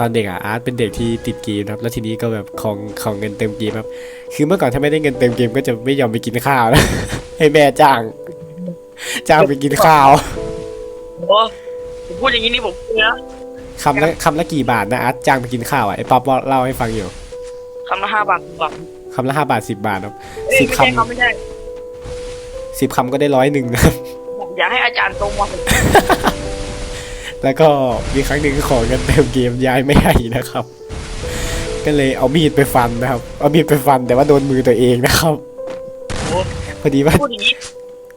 ตอนเด็กอะอาร์ตเป็นเด็กที่ติดเกมนะครับ แล้วทีนี้ก็แบบของของเงินเต็มเกมครับ คือเมื่อก่อนถ้าไม่ได้เงินเต็มเกมก็จะไม่ยอมไปกินข้าวนะให้แม่จ้างจ้างไปกินข้าวโอ้ผมพูดอย่างนี้นี่ผมเนะคำละคำละกี่บาทนะอาร์ตจ้างไปกินข้าวอะไอ้ป๊อปเล่าให้ฟังอยู่คำละห้าบาทบอกคำละห้าบาทสิบบาทครับเอ้ยสิบไม่ใช่คำครับไม่ใช่สิบคำก็ได้ร้อยหนึ่งนะครับผมอยากให้อาจารย์ตรงมา แล้วก็มีครั้งหนึ่งขอเงินเต็มเกมยายไม่ให้นะครับ ก็เลยเอามีดไปฟันนะครับ เอามีดไปฟันแต่ว่าโดนมือตัวเองนะครับโอ้พอดีว่าพูดอย่างนี้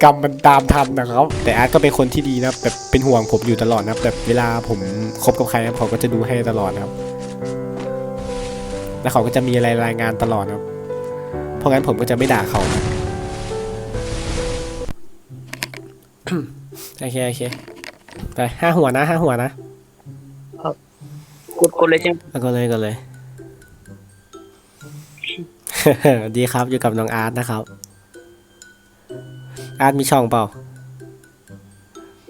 กรรมมันตามทันนะครับ แต่อาร์ตก็เป็นคนที่ดีนะครับแบบเป็นห่วงผมอยู่ตลอดนะครับแบบเวลาผมคบกับใครนะครับเขาก็จะดูให้ตลอดนะครับ แล้วเขาก็จะมีอะไรรายงานตลอดนะครับ เพราะงั้นผมก็จะไม่ด่าเขานะโอเคโอเค ไปห้าหัวนะห้าหัวนะกดกดเลยใช่ไหมแล้วก็เลยก็เลย ดีครับอยู่กับน้องอาร์ตนะครับ อาร์ตมีช่องเปล่า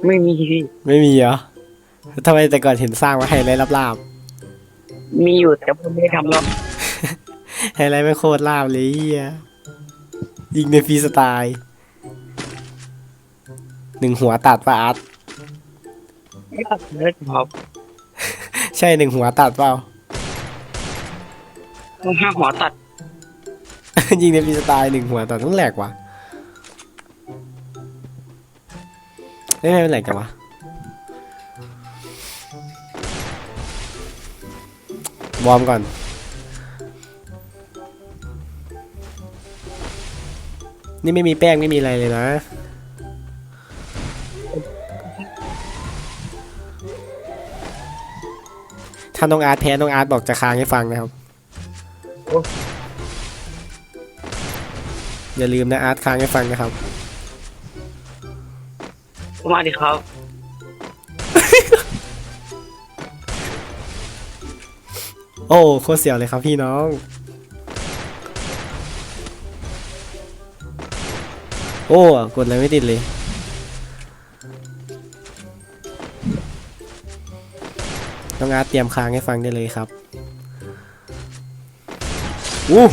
ไม่มีพี่ไม่มีเหรอทำไมแต่ก่อนเห็นสร้างมาไฮไลท์ลาบมีอยู่แต่ผมไม่ได้ทำแล้วๆไฮไลท์ไม่โคตรลาบเลยเฮียยิงในฟรีสไตล์หนึ่งหัวตัดปะอาร์ต เลิศครับใช่หนึ่งหัวตัดเปล่าต้องห้าหัวตัดยิงในฟรีสไตล์หนึ่งหัวตัดต้องแหลกว่ะเอ้ยไม่เป็นแหลกจังวะวอร์มก่อนนี่ไม่มีแป้งไม่มีอะไรเลยนะ ถ้าน้องอาร์ตแพ้น้องอาร์ตบอกจะค้างให้ฟังนะครับ อย่าลืมนะอาร์ตค้างให้ฟังนะครับ มาดิครับ โอ้โคตรเสียวเลยครับพี่น้อง โอ้กดอะไรไม่ติดเลย องอาร์ตเตรียมค้างให้ฟังได้เลยครับอู้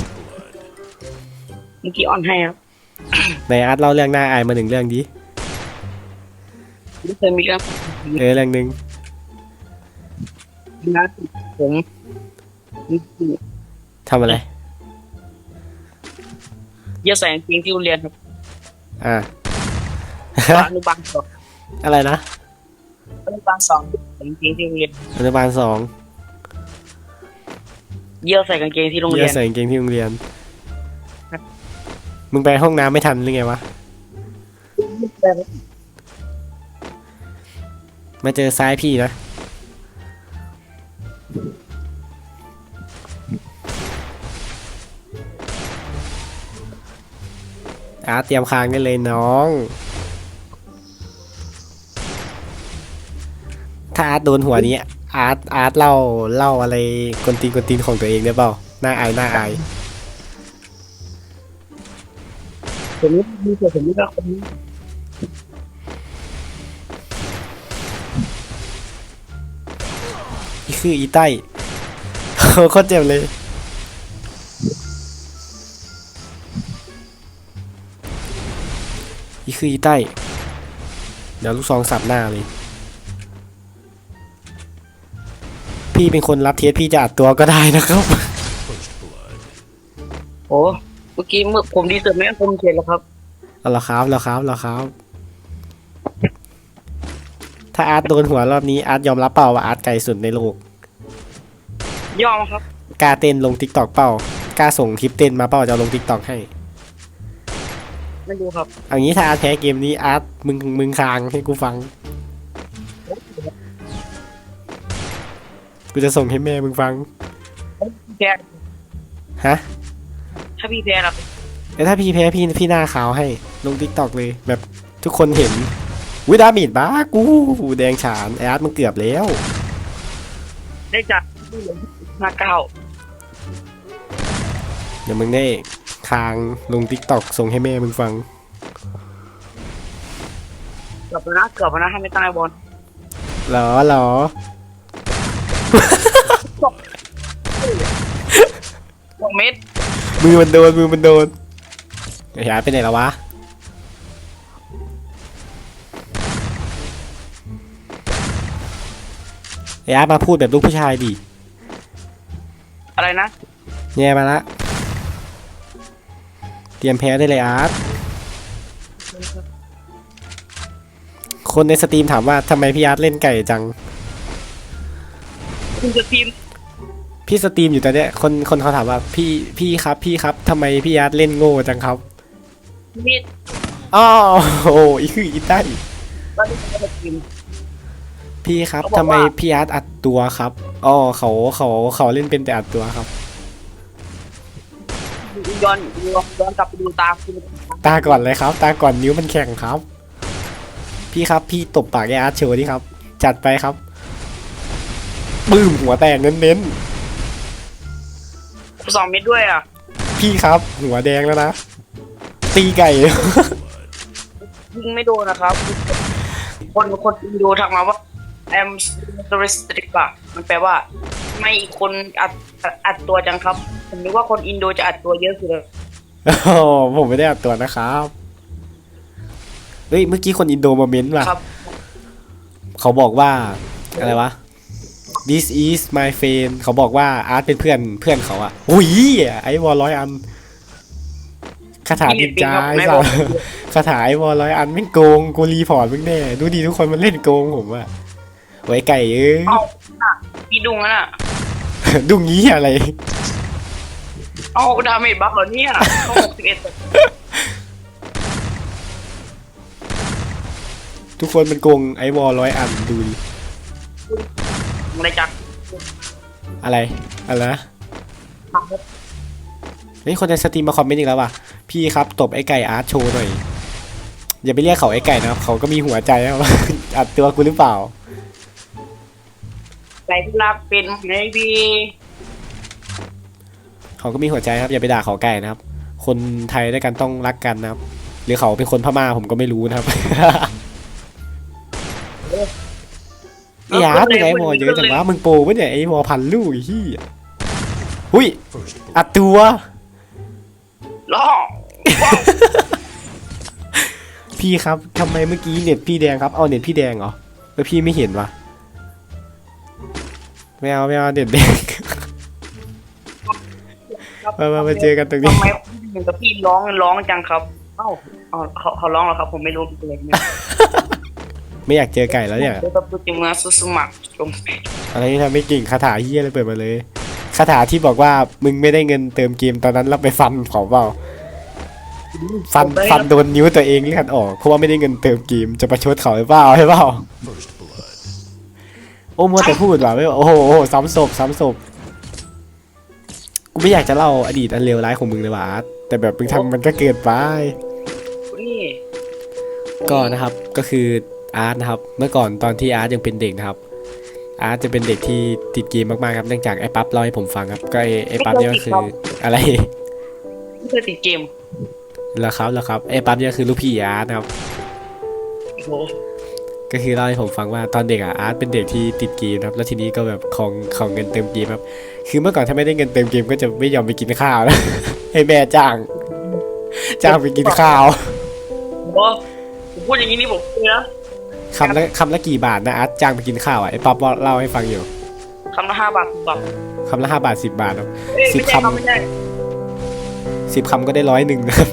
เมื่อกี้ออนให้ครับไหนอาร์ตเล่าเรื่องหน้าอายมาหนึ่งเรื่องดิไม่เคยมีเรื่องเออเรื่องหนึ่งนะผมทำอะไรเยอะใส่กางเกงที่โรงเรียนครับ อ่าอนุบาลสองอะไรนะอนุ บาลสองใส่กางเกงที่โรงเรียนอนุบาลสองเยอะใส่กางเกงที่โรงเยเรียอะนใส่กางเกงที่โรงเรียนมึงไปห้องน้ำไม่ทันหรือไงวะ มาเจอซ้ายพี่นะ อาร์ตเตรียมคางได้เลยน้อง ถ้าอาร์ตโดนหัวนี้อาร์ตอาร์ตเล่าเล่าอะไรกวนตีนกวนตีนของตัวเองได้เปล่าน้าอายน้าอายผมไม่มีแต่ผมม่ก็คนนี้นี่คืออีไต้โคตรเจ็บเลย นี่คืออีไต้ เดี๋ยวลูกซองสับหน้าเลย พี่เป็นคนรับเทสพี่จะอัดตัวก็ได้นะครับ โอ้เมื่อกี้เมื่อผมดีเสร็จไหมผมเสร็จแล้วครับเอาละครับแล้วครับแล้วครับ ถ้าอาร์ตโดนหัวรอบนี้อาร์ตยอมรับเปล่าว่าอาร์ตไกลสุดในโลกยอมครับกล้าเต้นลงทิกตอกเปล่ากล้าส่งคลิปเต้นมาเปล่าจะเอาลงทิกตอกให้ไม่ดูครับ เอางี้ถ้าอาร์ตแพ้เกมนี้อาร์ตมึงมึงคางให้กูฟัง กูจะส่งให้แม่มึงฟัง แพ้ฮะถ้าพี่แพ้เราแต่ถ้าพี่แพ้พี่พี่หน้าขาวให้ ลงทิกตอกเลย แบบทุกคนเห็นวิดามิดบ้ากูแดงฉานไออาร์ตมึงเกือบแล้ว ได้จากที่เหลือห้าเก้าเดี๋ยวมึงได้คางลงทิกตอกส่งให้แม่มึงฟัง เกือบแล้วนะเกือบแล้วนะถ้าไม่ตายบอล เหรอเหรอ สองเม็ดมือมันโดนมือมันโดนเฮียาไปไหนแล้ววะเฮียามาพูดแบบลูกผู้ชายดิอะไรนะแย่มาละ เตรียมแพ้ได้เลยอาร์ตคนในสตรีมถามว่าทำไมพี่อาร์ตเล่นไก่จัง คุณจะทีมพี่สตรีมอยู่ตอนเนี้ยคนคนเขาถามว่าพี่พี่ครับพี่ครับทำไมพี่อาร์ตเล่นโง่จังครับมีดอ้าวโอ้อีคืออีได้ตอนนี้ผมจะทีมพี่ครับเขาบอกทำไมว่าพี่อาร์ตอัดตัวครับอ๋อเขาเขาเขาเล่นเป็นแต่อัดตัวครับ ย้อนย้อนย้อนกลับไปดูตาคุณตาก่อนเลยครับ ตาก่อนนิ้วมันแข็งครับ พี่ครับพี่ตบปากไออาร์ตโชว์ดิครับ จัดไปครับ ปื้มหัวแตกเน้นสองเม็ดด้วยอะๆพี่ครับ หัวแดงแล้วนะ ตีไก่ ยิงไม่โดนนะครับ คนคนอินโดทักมาว่า I'm interested อะมันแปลว่า ไม่อีกคนอัดอัดตัวจังครับผมนึกว่าคนอินโดจะอัดตัวเยอะสุดเลยโอ้ผมไม่ได้อัดตัวนะครับ เฮ้ย เมื่อกี้คนอินโดมาเม้นต์ว่ะ ครับ เขาบอกว่า อะไรวะ this is my friend เขาบอกว่าอาร์ตเป็นเพื่อนเพื่อนเขาอะอุ้ยไอวอลร้อยอันคาถาดินจาไอ้สัสคาถาไอวอลร้อยอันไม่งโกงกูรีพอร์ตมึงแน่ดูดีทุกคนมันเล่นโกงผมอะไว้ไก่เอ้ยเอาน่ะพี่ดุงนั่นน่ะดุงงี้อะไรเอาดาเมจบัฟเหรอเนี่ยเขาหกสิบเอ็ดทุกคนมันโกงไอวอลร้อยอันดูดิ อะไรจักอะไร อะไรนะเฮ้ยคนในสตรีมมาคอมเมนต์อีกแล้วว่ะ พี่ครับตบไอ้ไก่อาร์ตโชว์หน่อย อย่าไปเรียกเขาไอ้ไก่นะครับ เขาก็มีหัวใจนะครับอัดตัวกูหรือเปล่าไก่ที่รักเป็นไงพี่เขาก็มีหัวใจครับ อย่าไปด่าเขาไก่นะครับ คนไทยด้วยกันต้องรักกันนะครับ หรือเขาเป็นคนพม่าผมก็ไม่รู้นะครับ ไอ้อาร์ตมึงไอ้วอเยอะจังวะมึงโปรปะเนี่ยไอ้วอพันลูกไอ้ที่หุ้ยอัดตัวล่อพี่ครับทำไมเมื่อกี้เน็ตพี่แดงครับเอาเน็ตพี่แดงเหรอแล้วพี่ไม่เห็นวะไม่เอาไม่เอาเน็ตแดงมามามาเจอกันตรงนี้ทำไมเหมือนกับพี่ร้องร้องจังครับ เอ้าอ๋อเขาเขาร้องแล้วครับ ผมไม่รู้เป็นอะไรเนี่ย ไม่อยากเจอไก่แล้วเนี่ยเดี๋ยวพูดถึงมาสุสมัครชมอะไรที่ทำไม่เก่งคาถาเฮียอะไรเปิดมาเลยคาถาที่บอกว่ามึงไม่ได้เงินเติมเกมตอนนั้นเราไปฟันเขาเปล่าฟันฟันโดนนิ้วตัวเองเลือดออกเพราะว่าไม่ได้เงินเติมเกมจะประชดเขาหรือเปล่าใช่เปล่าโอ้มัวแต่พูดว่ะไม่โอ้โหโอ้โหซ้ำศพซ้ำศพกูไม่อยากจะเล่าอดีตอันเลวร้ายของมึงเลยว่ะอาร์ตแต่แบบมึงทำมันก็เกินไปนี่ก็นะครับก็คือ อาร์ตนะครับ เมื่อก่อนตอนที่อาร์ตยังเป็นเด็กนะครับ อาร์ตจะเป็นเด็กที่ติดเกมมากๆครับเนื่องจากไอ้ปั๊บเล่าให้ผมฟังครับ ก็ไอ้ไอ้ปั๊บเนี่ยก็คืออะไรไม่เคยติดเกมแล้วครับแล้วครับไอ้ปั๊บเนี่ยคือลูกพี่อาร์ตนะครับโอ้โหก็คือเล่าให้ผมฟังว่าตอนเด็กอะอาร์ตเป็นเด็กที่ติดเกมนะครับ แล้วทีนี้ก็แบบของของเงินเติมเกมครับ คือเมื่อก่อนถ้าไม่ได้เงินเติมเกมก็จะไม่ยอมไปกินข้าวนะให้แม่จ้างจ้างไปกินข้าวโอ้โหผมพูดอย่างนี้นี่ผมเลยนะ คำละคำละกี่บาทนะอาร์ตจ้างไปกินข้าวอะไอ้ปั๊บเล่าให้ฟังอยู่คำละห้าบาทสิบบาทคำละห้าบาทสิบบาทครับเอ้ยสิบไม่ใช่คำครับไม่ใช่สิบคำก็ได้ร้อยหนึ่งนะครับ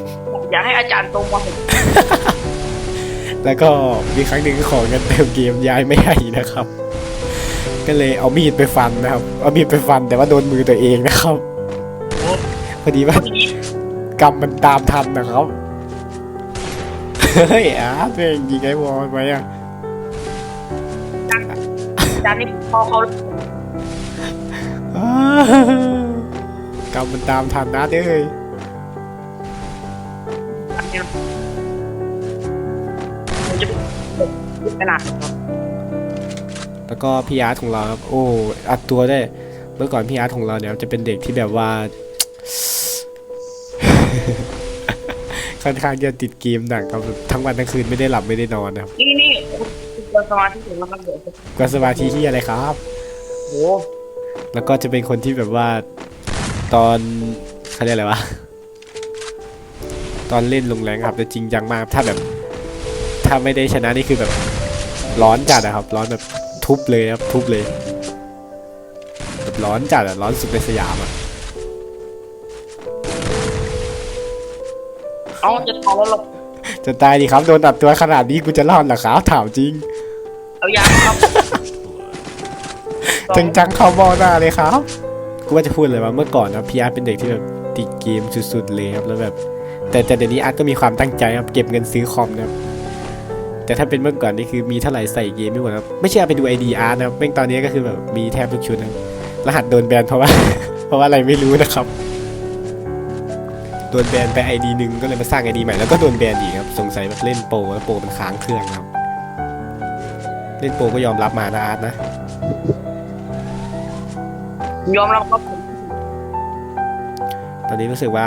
อยากให้อาจารย์ตรงมาผมแล้วก็มีครั้งหนึ่งขอเงินเติมเกมยายไม่ให้นะครับ ก็เลยเอามีดไปฟันนะครับเอามีดไปฟันแต่ว่าโดนมือตัวเองนะครับโอ้พอดีว่าทีนี้กรรมมันตามทันนะครับเฮ้ยอาร์ตเป็นยิงไอ้วอลไว้อะอา จารย์นี่พอเขาอ้าวกรรมมันตามทันนะเด้ยอันนี้ผมจะเป็นขนาดครับแล้วก็พี่อาร์ตของเราครับ โอ้อัดตัวได้ เมื่อก่อนพี่อาร์ตของเราเนี่ยจะเป็นเด็กที่แบบว่า ค่อนข้างจะติดเกมหนักครับแบบทั้งวันทั้งคืนไม่ได้หลับไม่ได้นอนนะครับนี่นี่ คุณสมาธิถึงแล้วครับเดี๋ยวกวนสมาธิที่อะไรครับ โอ้แล้วก็จะเป็นคนที่แบบว่า ตอนเขาเรียกอะไรวะ ตอนเล่นลงแรงครับจะจริงจังมาก ถ้าแบบ ถ้าไม่ได้ชนะนี่คือแบบ ร้อนจัดอะครับ ร้อนแบบทุบเลยครับ ทุบเลยแบบร้อนจัดอะร้อนสุดในสยามอะเอ้าจะตายแล้วหรอจะตายดิครับ โดนตัดตัวขนาดนี้กูจะรอดเหรอครับถามจริงเอายาง ครับจังจังๆเข้าบอหน้าเลยครับกูว่าจะพูดเลยว่าเมื่อก่อนนะพี่อาร์ตเป็นเด็กที่แบบติดเกมสุดๆเลยครับแล้วแบบ แต่แต่เดี๋ยวนี้อาร์ตก็มีความตั้งใจครับเก็บเงินซื้อคอมนะครับแต่ถ้าเป็นเมื่อก่อนนี่คือมีเท่าไหร่ใส่เกมไม่หมดครับไม่เชื่อไปดูไอดีอาร์ตนะครับแม่งตอนนี้ก็คือแบบมีแทบทุกชุดนะครับรหัสโดนแบนเพราะว่า เพราะว่าอะไรไม่รู้นะครับโดนแบนไปไอดีหนึ่งก็เลยมาสร้างไอดีใหม่แล้วก็โดนแบนอีกครับสงสัยแบบเล่นโปรแล้วโปรมันค้างเครื่องครับ เล่นโปรก็ยอมรับมานะอาร์ตนะ ยอมรับครับผมตอนนี้รู้สึกว่า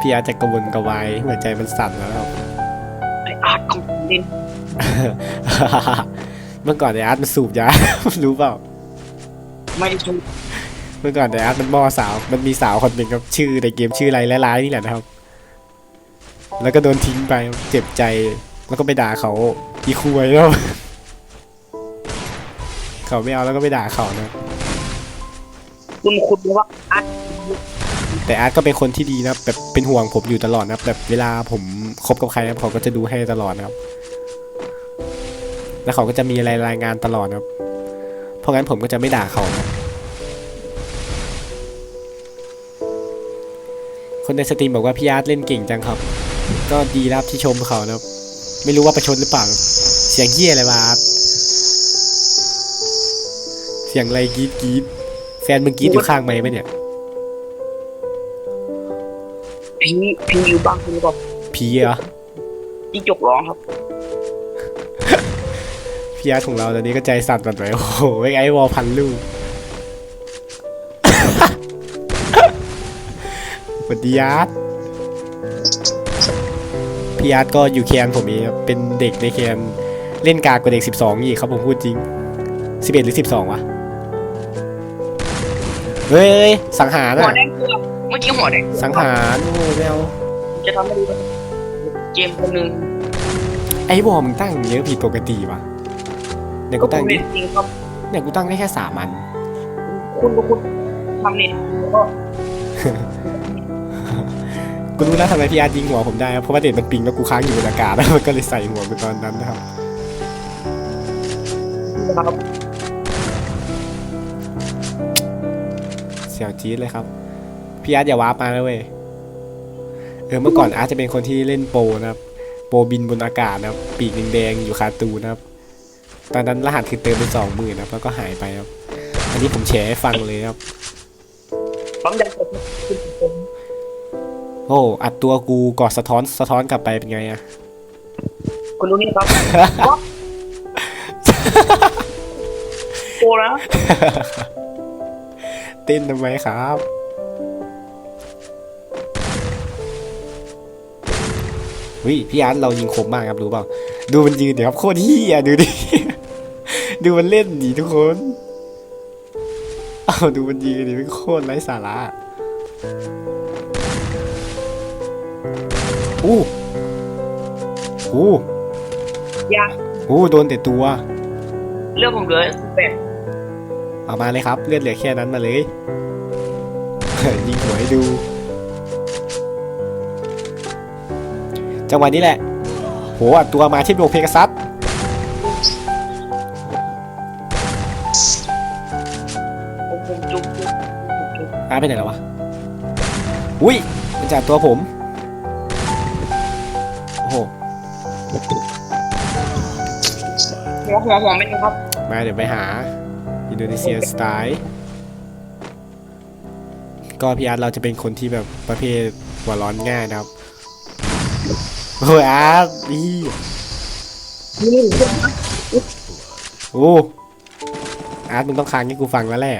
พี่อาร์ตจะกระวนกระวายหัวใจมันสั่นแล้วครับไออาร์ตของผมเล่นเมื่อก่อนไออาร์ตมันสูบยา รู้เปล่า ไม่ได้ชมเมื่อก่อนไออาร์ตมันมอสาว มันมีสาวคนหนึ่งครับชื่อในเกมชื่ออะไรร้ายๆนี่แหละนะครับ แล้วก็โดนทิ้งไปเจ็บใจ แล้วก็ไปด่าเขาอีคุยแล้ว เขาไม่เอาแล้วก็ไปด่าเขานะคุณคุณว่าอาร์ตแต่อาร์ตก็เป็นคนที่ดีนะครับแบบเป็นห่วงผมอยู่ตลอดนะครับแบบเวลาผมคบกับใครนะครับเขาก็จะดูให้ตลอดนะครับ แล้วเขาก็จะมีอะไรรายงานตลอดนะครับ เพราะงั้นผมก็จะไม่ด่าเขานะครับคนในสตรีมบอกว่าพี่อาร์ตเล่นเก่งจังครับ ก็ดีนะครับที่ชมเขานะครับ ไม่รู้ว่าประชดหรือเปล่า เสียงเหี้ยอะไรวะอาร์ตเสียงอะไรกรีดกรีดแฟนมึงกรีดอยู่ข้างไหมค์ปะเนี่ยพีพีอยู่บ้างคุณบอกผีเหรอที่จกร้องครับพี่อาร์ตของเราตอนนี้ก็ใจสั่นหมดเลยโอ้โหไอ้ไอ้วอลพันลูกสวัสดีอาร์ตพี่อาร์ตก็อยู่แคนผมเองครับเป็นเด็กในแคนเล่นกากกว่าเด็ก 12 อีกครับผมพูดจริง 11 หรือ 12 วะ เฮ้ยสังหารหัวอะแดงเกือบเมื่อกี้หัวแดงสังหารโอ้ไม่เอาจะทำให้ดูเกมคนหนึ่งไอ้วอลมึงตั้งเยอะผิดปกติว่ะเนี่ยกูตั้งผมดิเล่นจริงครับเนี่ยกูตั้งได้แค่สามอันคุณคุณทำเน็ตแล้วก็กูรู้แล้วทำไมพี่อาร์ตยิงหัวผมได้ครับเพราะว่าเด็ดมันปิงแล้วกูค้างอยู่บนอากาศแล้วมันก็เลยใส่หัวกูตอนนั้นนะครับครับ เสียวจี๊ดเลยครับพี่อาร์ตอย่าวาร์ปมาเลยเว้ยเออเมื่อก่อนอาร์ตจะเป็นคนที่เล่นโปรนะครับ โปรบินบนอากาศนะครับ ปีกแดงๆอยู่คาตูนนะครับ ตอนนั้นรหัสคือเติมเป็นสองหมื่นนะครับแล้วก็หายไปครับ อันนี้ผมแชร์ให้ฟังเลยครับปั๊มยังกดคุณผมโอ้อัดตัวกูกอดสะท้อนสะท้อนกลับไปเป็นไงอะคุณดูนี่ครับโอ้แล้ว เต้นทำไมครับ วิพี่อาร์ตเรายิงคมมากครับรู้เปล่า ดูมันยืนเดี๋ยวครับโคตรเฮียดูดิ ดูมันเล่นดิทุกคนเอาดูมันยืนดิมันโคตรไร้สาระอู้อู้ยากอู้โดนแต่ตัว เรื่องผมเหลือแปด เอามาเลยครับ เลือดเหลือแค่นั้นมาเลย ยิงหัวให้ดู จังหวะนี้แหละ โหอัดตัวมาที่โดเพกาซัสผมผมจุ๊บจุ๊บจุ๊บอาร์ตไปไหนแล้ววะ อุ้ย มันจัดตัวผม โอ้โหหัวหัวหัวไม่ได้ครับ มาเดี๋ยวไปหา อินโดนีเซียสไตล์ก็พี่อาร์ตเราจะเป็นคนที่แบบประเภทหัวร้อนง่ายนะครับโอ้ยอาร์ตอีนี่โอ้อาร์ตมึงต้องค้างให้กูฟังแล้วแหละ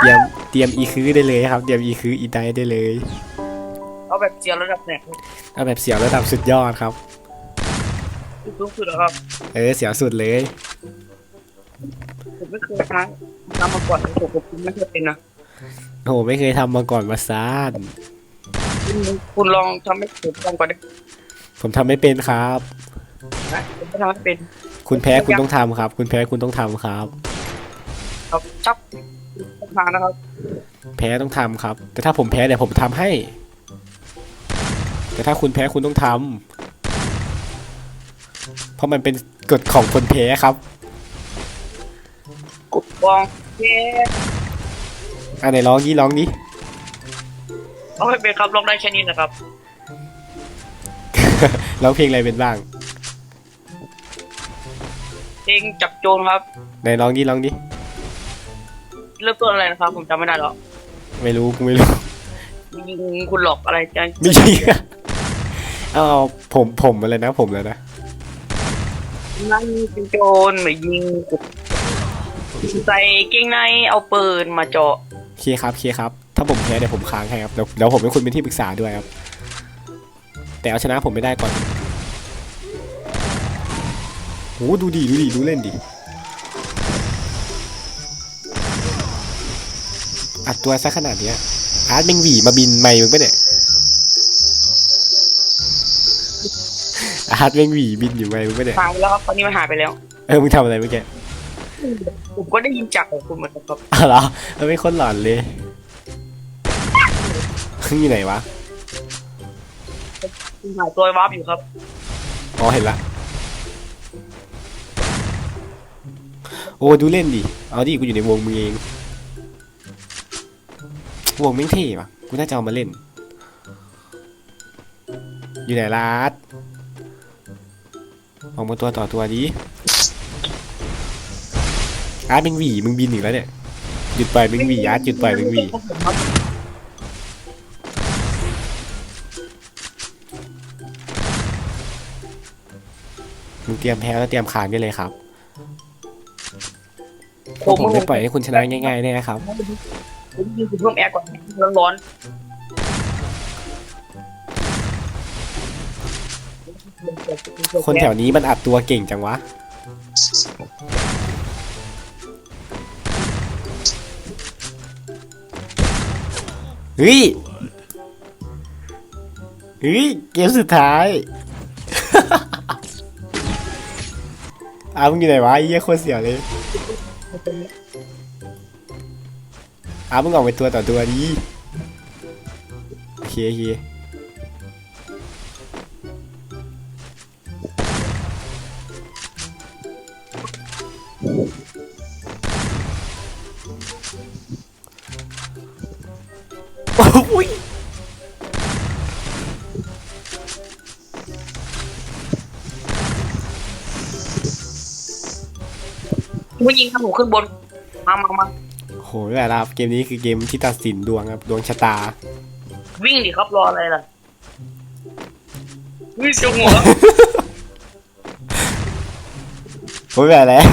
เตรียมเตรียมอีคือได้เลยครับ เตรียมอีคืออีไดได้เลย เอาแบบเจียวระดับไหนเอาแบบเสียวระดับสุดยอดครับสูงสุดเหรอครับ เออเสียวสุดเลย ผมไม่เคยทำทำมาก่อนผมผมไม่เคยเป็นนะโอ้โหไม่เคยทำมาก่อนมาซานคุณลองทำให้ผมฟังก่อนได้ผมทำไม่เป็นครับ นะผมจะทำให้เป็นคุณแพ้คุณต้องทำครับ คุณแพ้คุณต้องทำครับ ครับชับทางนะครับแพ้ต้องทำครับ แต่ถ้าผมแพ้เดี๋ยวผมทำให้ แต่ถ้าคุณแพ้คุณต้องทำเพราะมันเป็นกฎของคนแพ้ครับ กดวองเย้อะไหนร้องนี้ร้องนี้ เอาไม่เป็นครับลองได้แค่นี้นะครับร้องเพลงอะไรเป็นบ้าง เพลงจับโจรครับ ไหนร้องนี้ร้องนี้ เริ่มต้นอะไรนะครับ ผมจำไม่ได้หรอกไม่รู้กูไม่รู้ ยิงคุณหลอกอะไรจะไม่ใช่ เอาผมผมอะไรนะผมแล้วนะ นั่นเป็นโจรมายิง ใส่เกงในเอาปืนมาเจาะเคครับเคครับ ถ้าผมแพ้เดี๋ยวผมค้างให้ครับเดี๋ยวเดี๋ยวผมให้คุณเป็นที่ปรึกษาด้วยครับ แต่เอาชนะผมไม่ได้ก่อนโหดูดิดูดิดูเล่นดิอัดตัวซะขนาดเนี้ยอาร์ตแมงหวีมาบินไม่มึงปะเนี่ยอาร์ตแมงหวีบินอยู่ไม่มึงปะเนี่ยหายไปแล้วครับตอนนี้มันหายไปแล้ว เออมึงทำอะไรเมื่อกี้ ผมก็ได้ยินจากของคุณเหมือนกันครับอ้าวเหรอมันไม่คนหลอนเลยอยู่ไหนวะคุณหายตัววาร์ปอยู่ครับอ๋อเห็นละ โอ้ดูเล่นดิ เอาดิกูอยู่ในวงมึงเอง วงไม่งเท่ปะกูน่าจะเอามาเล่น อยู่ไหนลาดออกมาตัวต่อตัวดิ อาร์ตมึงหวีมึงบินอีกแล้วเนี่ยหยุดปล่อยมึงหวีอาร์ตหยุดปล่อยมึงหวีมึงเตรียมแพ้แล้วเตรียมขานได้เลยครับเพราะผมไม่ปล่อยให้คุณชนะง่ายๆแน่ครับผมยิงคุณเพิ่มแอร์ก่อนร้อนๆคนแถวนี้มันอัดตัวเก่งจังวะ เฮ้ยเฮ้ยเกมสุดท้าย อ้าวมึงอยู่ไหนวะเยี่ยโคตรเสียวเลย อ้าวมึงออกไปตัวต่อตัวดีโอเคโอเค ขึ้นบน มามามาโหไม่ไหวแล้วครับเกมนี้คือเกมที่ตัดสินดวงครับดวงชะตา วิ่งดิครับรออะไรล่ะวิ่งเสียวหัวผมไม่ไหวแล้ว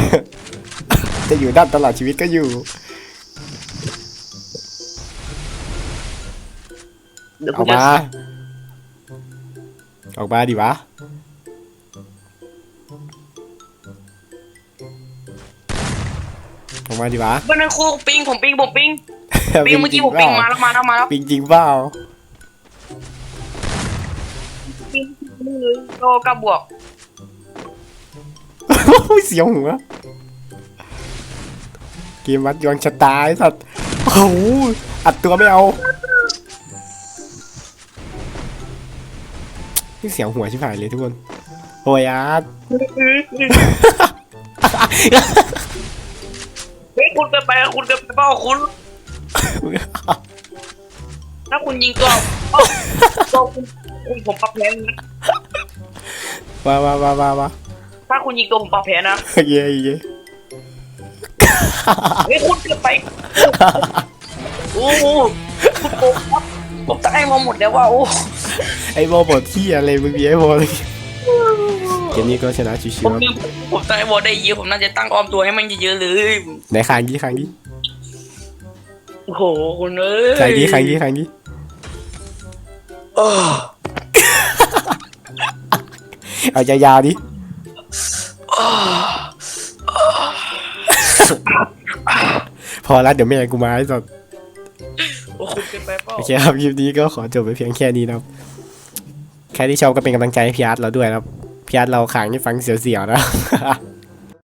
จะอยู่ด้านตลอดชีวิตก็อยู่เดี๋ยวอกูอกจะมา ออกมาดิวะ ออกมาดิวะเมื่อนั้นครูปิงผมปิงผมปิงปิงเมื่อกี้ผมจปิริงงมาเปล่าแล้วมาแล้วมาแล้วปิงจริงเปล่าปิงเลยโตกับบวกโอ้ยเสียวหัวเกมวัดดวงชะตาไอ้สัตว์โอ้โหอัดตัวไม่เอานี่เสียวหัวชิบหายเลยทุกคนโอ้ยอาร์ตเฮ้ย คุณเกินไปอะคุณเกินไปเปล่าคุณ ถ้าคุณยิงตัวเอ้าตัวคุณคุณผมปรับแพ้นะมามามามามาถ้าคุณยิงตัวผมปรับแพ้นะเย้เย้เฮ้ยคุณเกินไปโอ้โหคุณโกงครับผมตั้งไอ้มาหมดแล้วว่าโอ้ไอ้โมบทที่อะไรมึงมีไอ้โมเลย เกมนี้ก็ชนะชิวๆผมตั้งไอ้วอลได้เยอะผมน่าจะตั้งออมตัวให้มันเยอะๆเลยๆไหนคางกี้คางกี้โอ้โหคุณเอ้ยคางกี้คางกี้คางกี้เออเอายาวๆดิพอละเดี๋ยวแม่กูมาให้สัตว์โอ้โหคุณเป็นไปป่าโอเคครับคลิปนี้ก็ขอจบไปเพียงแค่นี้นะครับใครที่ชอบก็เป็นกำลังใจให้พี่อาร์ตเราด้วยนะครับ พี่อารเราขางให้ฟังเสียวๆนะ